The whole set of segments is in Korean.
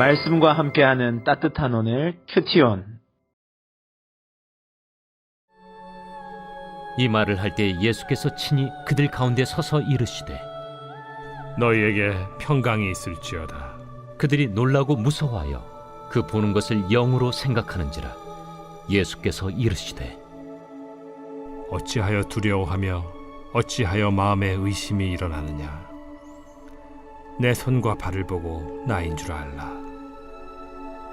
말씀과 함께하는 따뜻한 오늘 큐티온 이 말을 할 때 예수께서 친히 그들 가운데 서서 이르시되 너희에게 평강이 있을지어다. 그들이 놀라고 무서워하여 그 보는 것을 영으로 생각하는지라 예수께서 이르시되 어찌하여 두려워하며 어찌하여 마음에 의심이 일어나느냐. 내 손과 발을 보고 나인 줄 알라.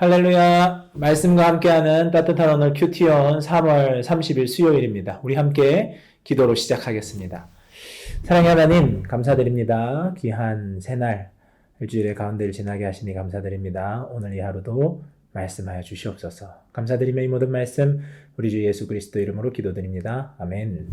할렐루야 말씀과 함께하는 따뜻한 오늘 큐티온 3월 30일 수요일입니다. 우리 함께 기도로 시작하겠습니다. 사랑의 하나님 감사드립니다. 귀한 새날 일주일의 가운데를 지나게 하시니 감사드립니다. 오늘 이 하루도 말씀하여 주시옵소서. 감사드리며 이 모든 말씀 우리 주 예수 그리스도 이름으로 기도드립니다. 아멘.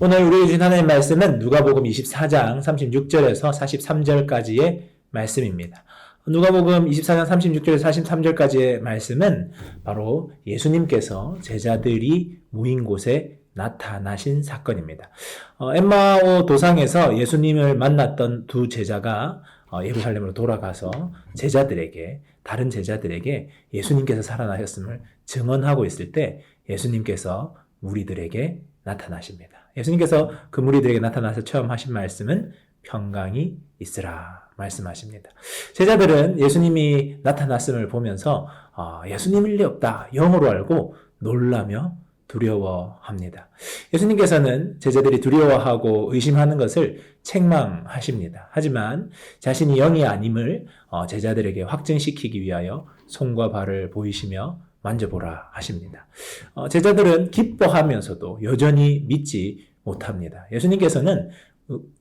오늘 우리 주신 하나님 말씀은 누가복음 24장 36절에서 43절까지의 말씀입니다. 누가복음 24장 36절에서 43절까지의 말씀은 바로 예수님께서 제자들이 모인 곳에 나타나신 사건입니다. 어, 엠마오 도상에서 예수님을 만났던 두 제자가 어, 예루살렘으로 돌아가서 제자들에게 다른 제자들에게 예수님께서 살아나셨음을 증언하고 있을 때 예수님께서 무리들에게 나타나십니다. 예수님께서 그 무리들에게 나타나서 처음 하신 말씀은 평강이 있으라 말씀하십니다. 제자들은 예수님이 나타났음을 보면서 아, 예수님일 리 없다 영어로 알고 놀라며 두려워합니다. 예수님께서는 제자들이 두려워하고 의심하는 것을 책망하십니다. 하지만 자신이 영이 아님을 어, 제자들에게 확증시키기 위하여 손과 발을 보이시며 만져보라 하십니다. 어, 제자들은 기뻐하면서도 여전히 믿지 못합니다. 예수님께서는 으-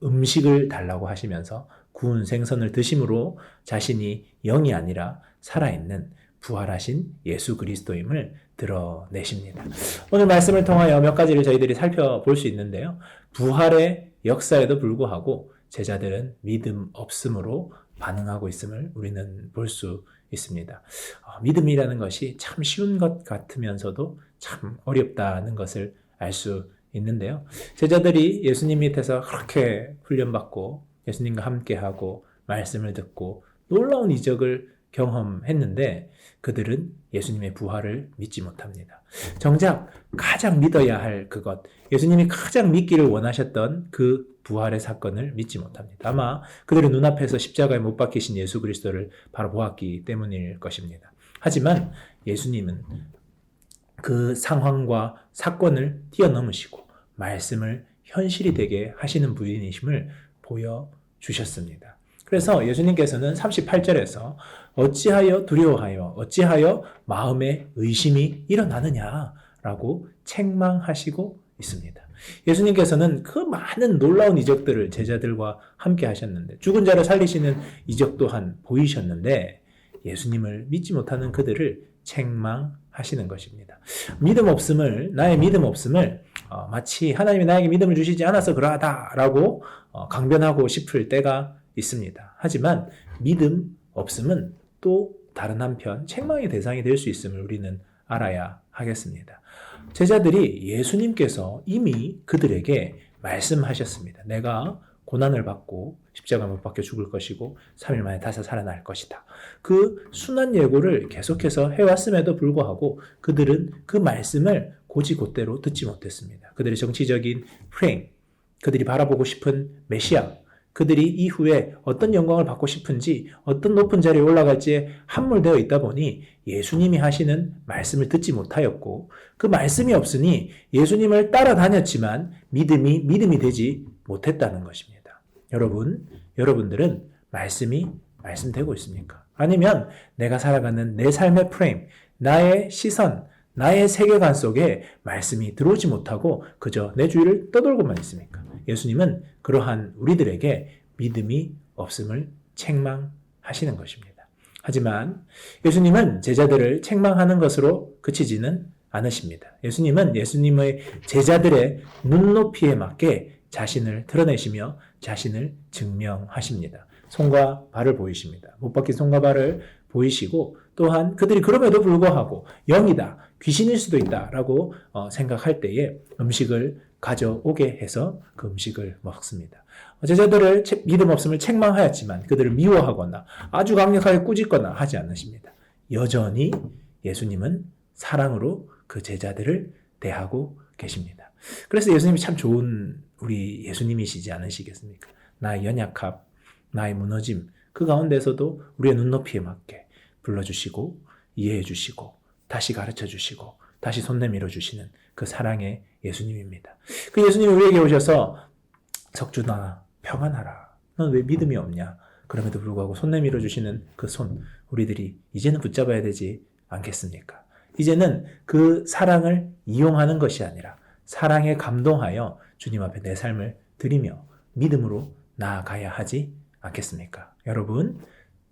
음식을 달라고 하시면서 구운 생선을 드심으로 자신이 영이 아니라 살아있는 부활하신 예수 그리스도임을 드러내십니다. 오늘 말씀을 통하여 몇 가지를 저희들이 살펴볼 수 있는데요. 부활의 역사에도 불구하고 제자들은 믿음 없음으로 반응하고 있음을 우리는 볼 수 있습니다. 어, 믿음이라는 것이 참 쉬운 것 같으면서도 참 어렵다는 것을 알 수 있는데요. 제자들이 예수님 밑에서 그렇게 훈련받고 예수님과 함께하고 말씀을 듣고 놀라운 이적을 경험했는데 그들은 예수님의 부활을 믿지 못합니다. 정작 가장 믿어야 할 그것, 예수님이 가장 믿기를 원하셨던 그 부활의 사건을 믿지 못합니다. 아마 그들의 눈앞에서 십자가에 못 박히신 예수 그리스도를 바로 보았기 때문일 것입니다. 하지만 예수님은 그 상황과 사건을 뛰어넘으시고 말씀을 현실이 되게 하시는 분이심을 보여주셨습니다. 그래서 예수님께서는 38절에서 어찌하여 두려워하여 어찌하여 마음에 의심이 일어나느냐라고 책망하시고 있습니다. 예수님께서는 그 많은 놀라운 이적들을 제자들과 함께 하셨는데 죽은 자를 살리시는 이적 또한 보이셨는데 예수님을 믿지 못하는 그들을 책망하시는 것입니다. 믿음 없음을 나의 믿음 없음을 어, 마치 하나님이 나에게 믿음을 주시지 않아서 그러하다라고 어, 강변하고 싶을 때가 있습니다. 하지만 믿음 없음은 또 다른 한편 책망의 대상이 될 수 있음을 우리는 알아야 하겠습니다. 제자들이 예수님께서 이미 그들에게 말씀하셨습니다. 내가 고난을 받고 십자가 못 박혀 죽을 것이고 3일 만에 다시 살아날 것이다. 그 순한 예고를 계속해서 해왔음에도 불구하고 그들은 그 말씀을 고지곧대로 듣지 못했습니다. 그들의 정치적인 프레임, 그들이 바라보고 싶은 메시아, 그들이 이후에 어떤 영광을 받고 싶은지 어떤 높은 자리에 올라갈지에 함몰되어 있다 보니 예수님이 하시는 말씀을 듣지 못하였고 그 말씀이 없으니 예수님을 따라다녔지만 믿음이 믿음이 되지 못했다는 것입니다. 여러분, 여러분들은 말씀이 말씀되고 있습니까? 아니면 내가 살아가는 내 삶의 프레임, 나의 시선, 나의 세계관 속에 말씀이 들어오지 못하고 그저 내 주위를 떠돌고만 있습니까? 예수님은 그러한 우리들에게 믿음이 없음을 책망하시는 것입니다. 하지만 예수님은 제자들을 책망하는 것으로 그치지는 않으십니다. 예수님은 예수님의 제자들의 눈높이에 맞게 자신을 드러내시며 자신을 증명하십니다. 손과 발을 보이십니다. 못 박힌 손과 발을 보이시고 또한 그들이 그럼에도 불구하고 영이다, 귀신일 수도 있다라고 어, 생각할 때에 음식을 가져오게 해서 그 음식을 먹습니다. 제자들을 책- 믿음 없음을 책망하였지만 그들을 미워하거나 아주 강력하게 꾸짖거나 하지 않으십니다. 여전히 예수님은 사랑으로 그 제자들을 대하고 계십니다. 그래서 예수님이 참 좋은 우리 예수님이시지 않으시겠습니까? 나의 연약함, 나의 무너짐, 그 가운데서도 우리의 눈높이에 맞게 불러주시고 이해해 주시고 다시 가르쳐 주시고 다시 손 내밀어 주시는 그 사랑의 예수님입니다. 그 예수님이 우리에게 오셔서 석준아 평안하라. 넌 왜 믿음이 없냐? 그럼에도 불구하고 손 내밀어 주시는 그 손, 우리들이 이제는 붙잡아야 되지 않겠습니까? 이제는 그 사랑을 이용하는 것이 아니라 사랑에 감동하여 주님 앞에 내 삶을 드리며 믿음으로 나아가야 하지 않겠습니까? 여러분,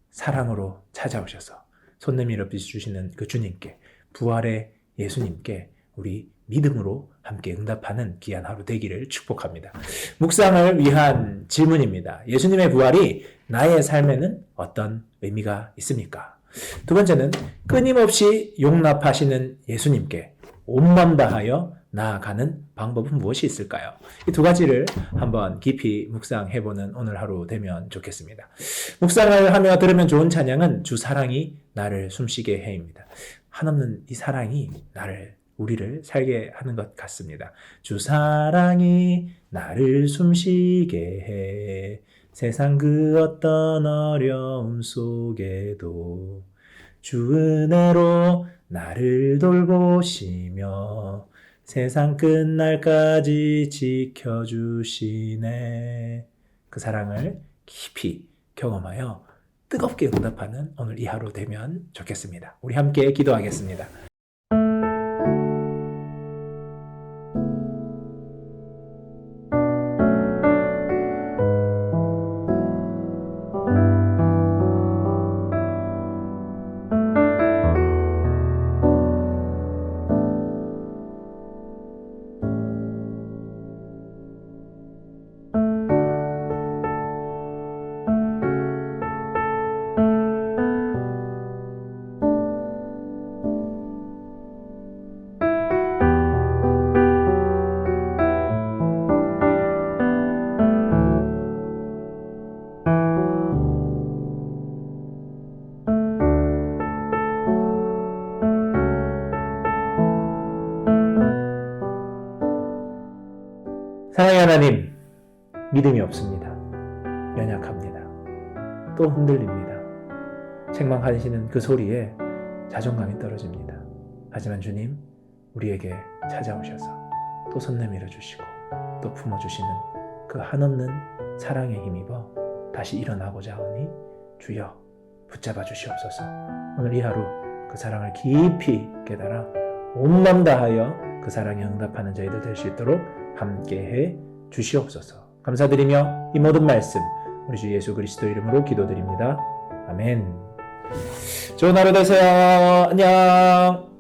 사랑으로 찾아오셔서 손 내밀어 주시는 그 주님께 부활의 예수님께 우리 믿음으로 함께 응답하는 귀한 하루 되기를 축복합니다. 묵상을 위한 질문입니다. 예수님의 부활이 나의 삶에는 어떤 의미가 있습니까? 두 번째는 끊임없이 용납하시는 예수님께 온맘 다하여 나아가는 방법은 무엇이 있을까요? 이 두 가지를 한번 깊이 묵상해보는 오늘 하루 되면 좋겠습니다. 묵상을 하며 들으면 좋은 찬양은 주 사랑이 나를 숨쉬게 해입니다. 한없는 이 사랑이 나를 우리를 살게 하는 것 같습니다. 주 사랑이 나를 숨쉬게 해 세상 그 어떤 어려움 속에도 주 은혜로 나를 돌보시며 세상 끝날까지 지켜주시네. 그 사랑을 깊이 경험하여 뜨겁게 응답하는 오늘 이 하루 되면 좋겠습니다. 우리 함께 기도하겠습니다. 사랑의 하나님, 믿음이 없습니다. 연약합니다. 또 흔들립니다. 책망하시는 그 소리에 자존감이 떨어집니다. 하지만 주님, 우리에게 찾아오셔서 또 손 내밀어 주시고 또 품어 주시는 그 한없는 사랑에 힘입어 다시 일어나고자 하오니 주여 붙잡아 주시옵소서. 오늘 이 하루 그 사랑을 깊이 깨달아 온맘 다하여 그 사랑에 응답하는 저희들 될 수 있도록 함께해 주시옵소서. 감사드리며 이 모든 말씀 우리 주 예수 그리스도 이름으로 기도드립니다. 아멘. 좋은 하루 되세요. 안녕.